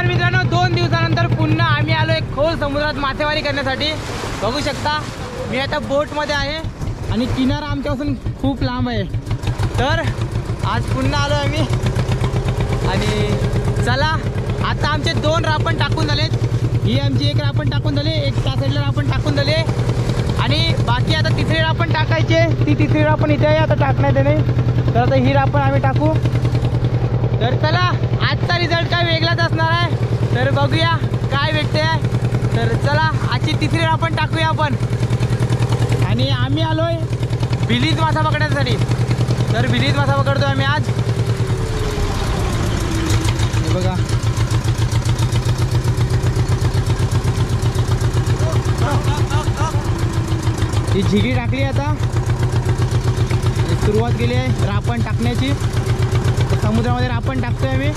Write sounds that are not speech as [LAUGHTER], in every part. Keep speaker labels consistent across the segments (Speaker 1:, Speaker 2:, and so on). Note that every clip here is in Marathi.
Speaker 1: तर मित्रांनो दोन दिवसानंतर पुन्हा आम्ही आलो एक खोल समुद्रात मासेमारी करण्यासाठी. बघू शकता मी आता बोटमध्ये आहे आणि किनारा आमच्यापासून खूप लांब आहे. तर आज पुन्हा आलो आम्ही. आणि चला आता आमचे दोन रापण टाकून झालेत. ही आमची एक रापण टाकून झाली एक त्या साईडला रापण टाकून झाले. आणि बाकी आता तिसरी रापण टाकायचे ती तिसरी रापण इथे आहे आता टाकण्यात येणे. तर आता ही रापण आम्ही टाकू. तर चला आजचा रिझल्ट काय वेगळाच असणार आहे? तर बघूया काय भेटते तर चला आजची तिसरी आपण टाकूया आपण. आणि आम्ही आलोय बिलीज मासा पकडण्यासाठी तर बिलीज मासा पकडतो आम्ही आज. बघा. ही झिगी टाकली आता. सुरुवात केली आहे रापण टाकण्याची. समुद्रामध्ये आपण टाकतोय आम्ही.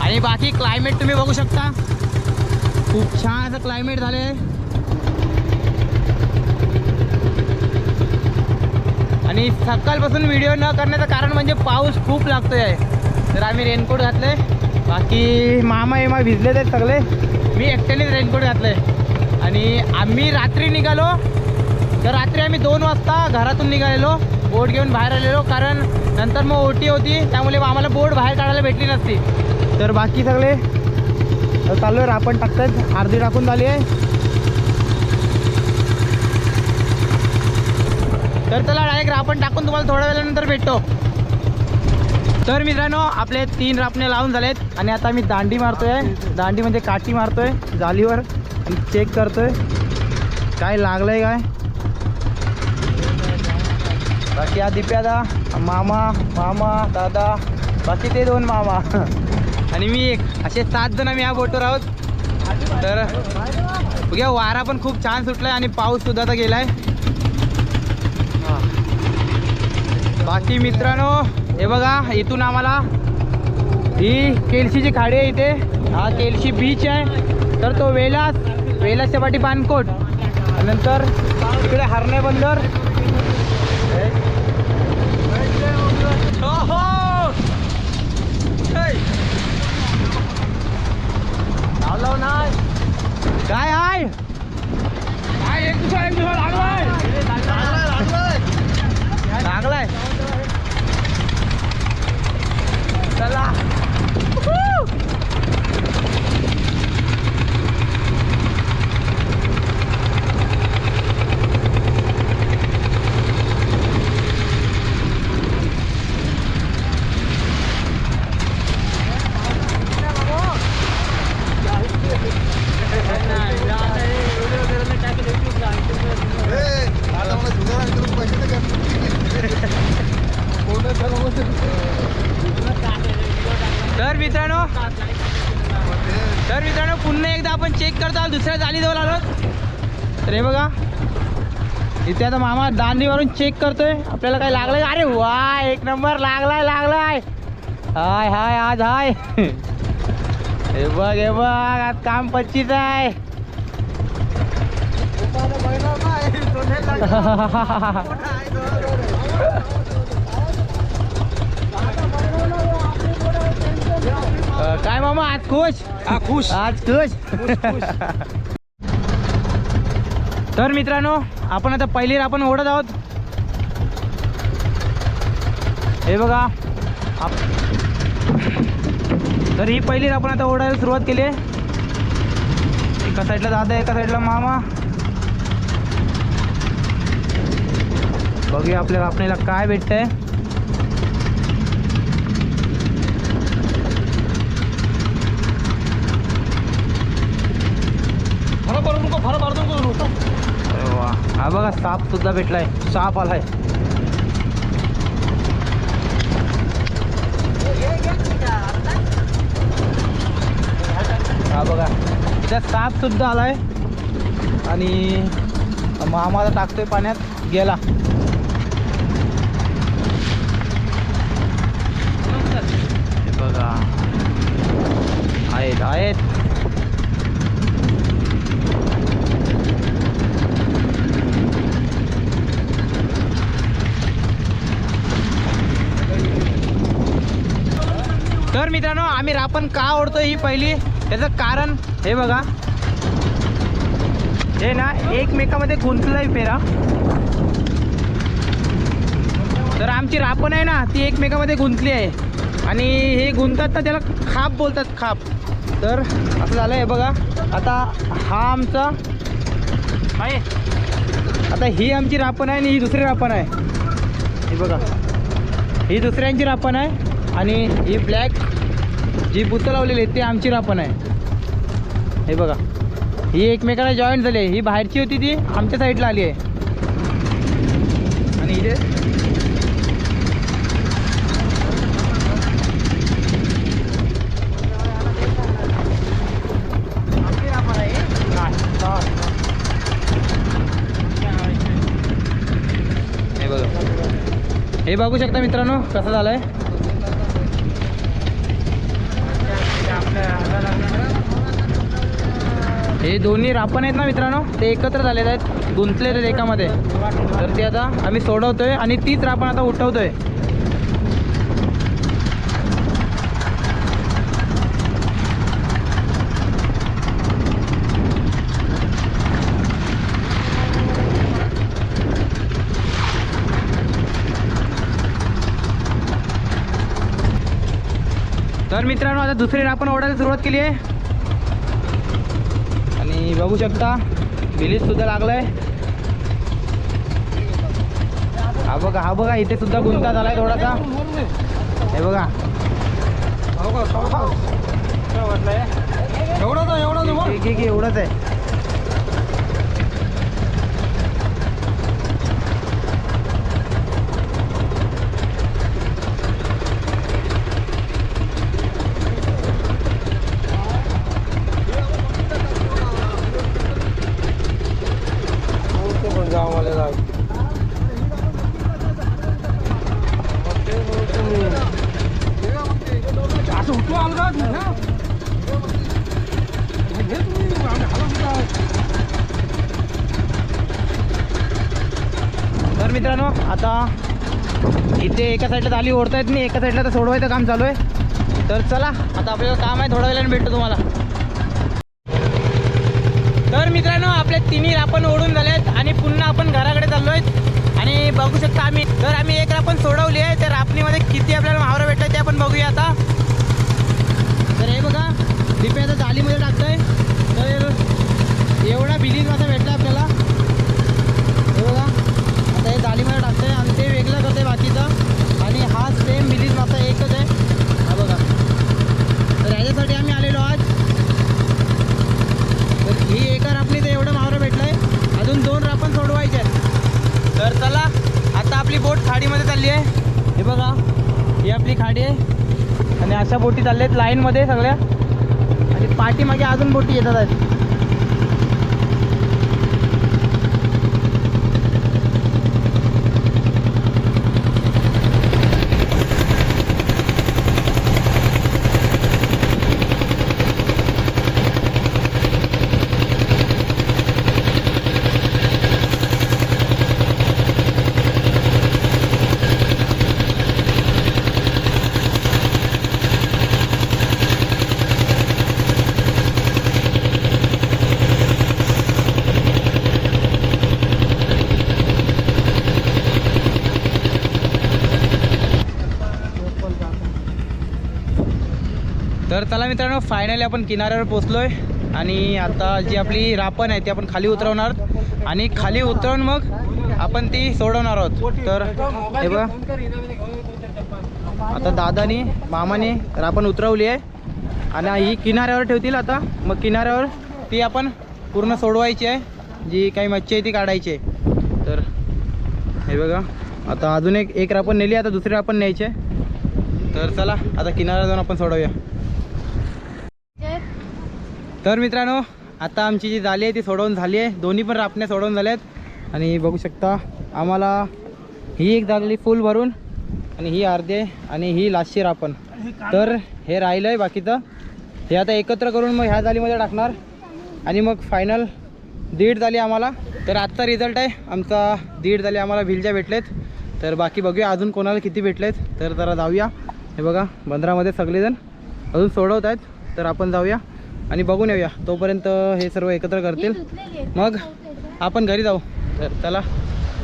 Speaker 1: आणि बाकी क्लायमेट तुम्ही बघू शकता. खूप छान असं क्लायमेट झाले आणि सकाळपासून व्हिडिओ न करण्याचं कारण म्हणजे पाऊस खूप लागतोय आहे. तर आम्ही रेनकोट घातले बाकी मामा एमा भिजले आहेत सगळे. मी एकट्यानेच रेनकोट घातले आणि आम्ही रात्री निघालो. तर रात्री आम्ही दोन वाजता घरातून निघालेलो. बोट घेऊन बाहेर आलेलो. कारण नंतर मग ओटी होती. त्यामुळे मग आम्हाला बोट बाहेर काढायला भेटली नसती. तर बाकी सगळे चालू आहे रापण टाकतात. अर्धी टाकून झाली आहे. तर चला डायरेक्ट रापण टाकून तुम्हाला थोड्या वेळानंतर भेटतो. तर मित्रांनो आपले तीन रापणे लावून झालेत आणि आता मी दांडी मारतोय. दांडी म्हणजे काठी मारतोय जालीवर चेक करतोय. काय लागलंय काय? बाकी हा दिप्यादा मामा मामा दादा बाकी ते दोन मामा. आणि मी एक असे सात जण आम्ही ह्या बोटवर आहोत. तर उद्या वारा पण खूप छान सुटलाय आणि पाऊस सुद्धा तर गेलाय. बाकी मित्रांनो हे बघा इथून आम्हाला ही केलशीची खाडी आहे इथे. हा केलशी बीच आहे. तर तो वेलास वेलासच्या पाठी पानकोट. नंतर तिकडे हरणे बंदर हो, हो. लावलं नाही काय आहे काय एक दुसरा एक दुसरा लागलाय लागलाय चला तर मित्रांनो तर मित्रांनो पुन्हा एकदा आपण चेक करतो आहोत. दुसऱ्या जालीजवळ आलो तर हे बघा इथे आता मामा दांडी मारून चेक करतोय. आपल्याला काय लागलंय? अरे वा एक नंबर लागलाय लागलाय. हाय हाय आज हाय. हे बघ हे बघ आज काम पच्चीस आहे. [LAUGHS] काय मामा आज खुश?
Speaker 2: हा खुश.
Speaker 1: आज खुश? तर मित्रांनो आपण आता पहिली आपण ओढत आहोत. हे बघा. आप- तर ही पहिली आपण आता ओढायला सुरुवात केली आहे. एका साईडला दादा एका साईडला मामा. बघूया आपल्या आपल्याला काय भेटतंय. हा बघा साप सुद्धा भेटलाय. साप आलाय. हा बघा त्या साप सुद्धा आलाय. आणि मामाला टाकतोय पाण्यात गेला. बघा. आहेत आहेत. आपण का ओढतो ही पहिली? त्याचं कारण हे बघा. हे ना एकमेकामध्ये गुंतलं आहे फेरा तर आमची रापण आहे ना ती एकमेकामध्ये गुंतली आहे. आणि हे गुंततात ना त्याला खाप बोलतात खाप. तर असं झालं आहे बघा. आता हा आमचा आहे. आता ही आमची रापण आहे आणि ही दुसरी रापण आहे. हे बघा. ही दुसऱ्यांची रापण आहे आणि ही ब्लॅक जी बुतं लावलेली आहेत ती आमची रापण आहे. हे बघा. ही एकमेकाला जॉईंट झाली आहे. ही बाहेरची होती ती आमच्या साईडला आली आहे. आणि इथे? हे बघा. हे बघू शकता मित्रांनो कसं झालं आहे हे दोन्ही रापण आहेत ना मित्रांनो? ते एकत्र झालेले आहेत गुंतलेले आहेत एकामध्ये. तर ते आता आम्ही सोडवतोय आणि तीच रापण आता उठवतोय. तर मित्रांनो आता दुसरी रापण ओढायला सुरुवात केली आहे. आणि बघू शकता बिलीज सुद्धा लागलाय. हा बघा हा बघा इथे सुद्धा गुंता झालाय थोडासा. हे बघा.
Speaker 2: एवढाच आहे एवढाच आहे बरं.
Speaker 1: एक एक एवढंच आहे
Speaker 2: असं उठलो आलं का तुम्ही, हा? हे तुम्ही आम्ही हालत होता.
Speaker 1: तर मित्रांनो आता इथे एका साईडला झाली ओढता येत नाही एका साईडला तर सोडवायचं काम चालू आहे. तर चला आता आपल्याला काम आहे थोड्या वेळाने भेटतो तुम्हाला. तर मित्रांनो आपले तिन्ही रापण ओढून झालेत आणि पुन्हा आपण घराकडे चाललो आहेत आणि बघू शकता आम्ही तर आम्ही एक रापण सोडवली आहे तर रापणीमध्ये किती आपल्याला मावरा भेटला ते आपण बघूया आता. तर हे बघा डिपे आता जालीमध्ये टाकतोय. तर एवढा बिलीज मासा भेटला आपल्याला. हे बघा आता हे जालीमध्ये टाकतोय आणि ते वेगळं करतोय बाकीचं. आणि हा सेम बिलीज मासा एकच आहे हा बघा तर ह्याच्यासाठी आम्ही आलेलो आज तर ही एका रापणीचं एवढं मावरं भेटलं आहे अजून दोन रापण सोडवायचे आहेत तर चला आता आपली बोट खाडीमध्ये चालली आहे हे बघा ही आपली खाडी आहे आणि अशा बोटी चालल्या आहेत लाईनमध्ये सगळ्या. आणि पाठीमागे अजून बोटी येतात आहेत तर चला मित्रांनो फायनली आपण किनाऱ्यावर पोचलोय आणि आता जी आपली रापण आहे ती आपण खाली उतरवणार. आणि खाली उतरवून मग आपण ती सोडवणार आहोत. तर हे बघा. आता दादानी मामाने रापण उतरवली आहे. आणि ही किनाऱ्यावर ठेवतील आता. मग किनाऱ्यावर ती आपण पूर्ण सोडवायची आहे. जी काही मच्छी आहे ती काढायची आहे. तर हे बघा. आता अजून एक एक रापण नेली आता दुसरी रापण न्यायची. आहे तर चला आता किनाऱ्यावर जाऊन आपण सोडवूया. तर मित्रांनो आता आमची जी जाली आहे ती सोडवून झाली आहे. दोन्ही पण रापण्या सोडवून झाल्या आहेत आणि बघू शकता आम्हाला ही एक झालेली फुल भरून आणि ही अर्धे आहे आणि ही लास्टची रापण. तर हे राहिलं आहे बाकीचं. हे आता एकत्र करून मग ह्या जालीमध्ये टाकणार. आणि मग फायनल दीड झाली आम्हाला. तर आजचा रिझल्ट आहे. आमचा दीड झाली आम्हाला भिलच्या भेटलेत. तर बाकी बघूया अजून कोणाला किती भेटलेत. तर जरा जाऊया. हे बघा बंदरामध्ये सगळेजण अजून सोडवत आहेत. तर आपण जाऊया. आणि बघून येऊया. तोपर्यंत हे सर्व एकत्र करतील. मग आपण घरी जाऊ. तर चला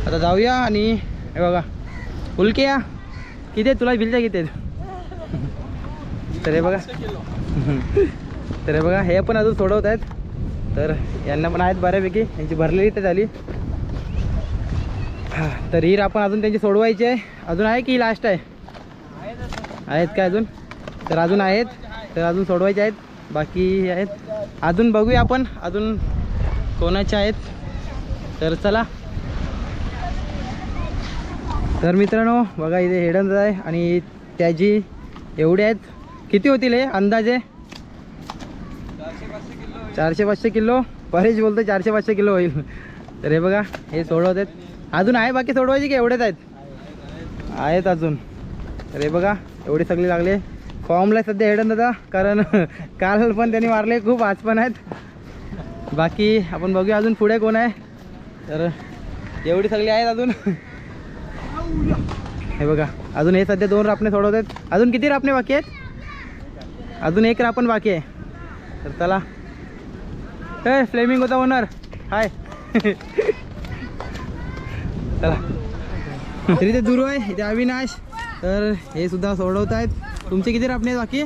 Speaker 1: आता जाऊया आणि हे बघा. उलके या. किती तुला बिलच्या किती तर हे बघा. तर हे बघा हे पण अजून सोडवत आहेत. तर यांना पण आहेत बऱ्यापैकी. यांची भरलेली तर झाली. हां तर हिर आपण अजून त्यांची सोडवायची आहे. अजून आहे की लास्ट आहे? आहेत काय अजून? तर अजून आहेत. तर अजून सोडवायचे आहेत. बाकी आहेत. अजून बघूया आपण. अजून कोणाचे आहेत? तर चला. तर मित्रांनो बघा इथे हेडन आहे आणि त्याची एवढे आहेत. किती होतील हे अंदाजे? चारशे पाचशे किलो. परेश बोलतो चारशे पाचशे किलो होईल. तर हे बघा हे सोडवत आहेत. अजून आहे बाकी सोडवायचे की एवढेच आहेत? आहेत अजून. तर हे बघा एवढे सगळे लागले फॉर्मला आहे सध्या हेडन दादा. कारण [LAUGHS] काल पण त्यांनी मारले खूप आज पण आहेत. बाकी आपण बघूया अजून पुढे कोण आहे. तर एवढी सगळी आहेत अजून. हे बघा अजून हे सध्या दोन रापणे सोडवत आहेत. अजून किती रापणे बाकी आहेत? अजून एक रापण बाकी आहे. तर चला. हे फ्लेमिंग होता ओनर हाय [LAUGHS] चला. तरी ते दुरू आहे इथे अविनाश. तर हे सुद्धा सोडवत आहेत. तुमचे किती रापणे बाकी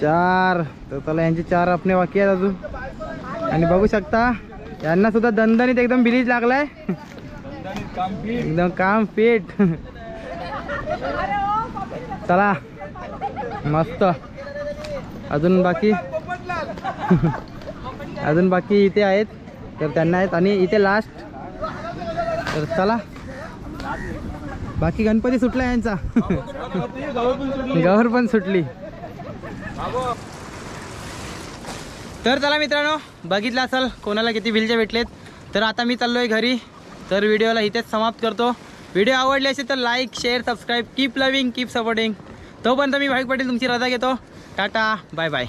Speaker 1: चार तर चला यांचे चार रापणे बाकी आहेत अजून. आणि बघू शकता यांना सुद्धा दणदणीत एकदम बिलीज लागलाय. एकदम काम फिट चला मस्त. अजून बाकी? अजून बाकी इथे आहेत. तर त्यांना आहेत आणि इथे लास्ट तर चला. बाकी गणपती सुटला यांचा. गवर पण सुटली. तर चला मित्रांनो बघितलं असाल कोणाला किती बिलचे भेटलेत. तर आता मी चाललोय घरी. तर व्हिडिओला इथेच समाप्त करतो. व्हिडिओ आवडले असेल तर like share subscribe keep loving keep supporting तोपर्यंत मी भाविक पाटील तुमची रजा घेतो. Tata bye bye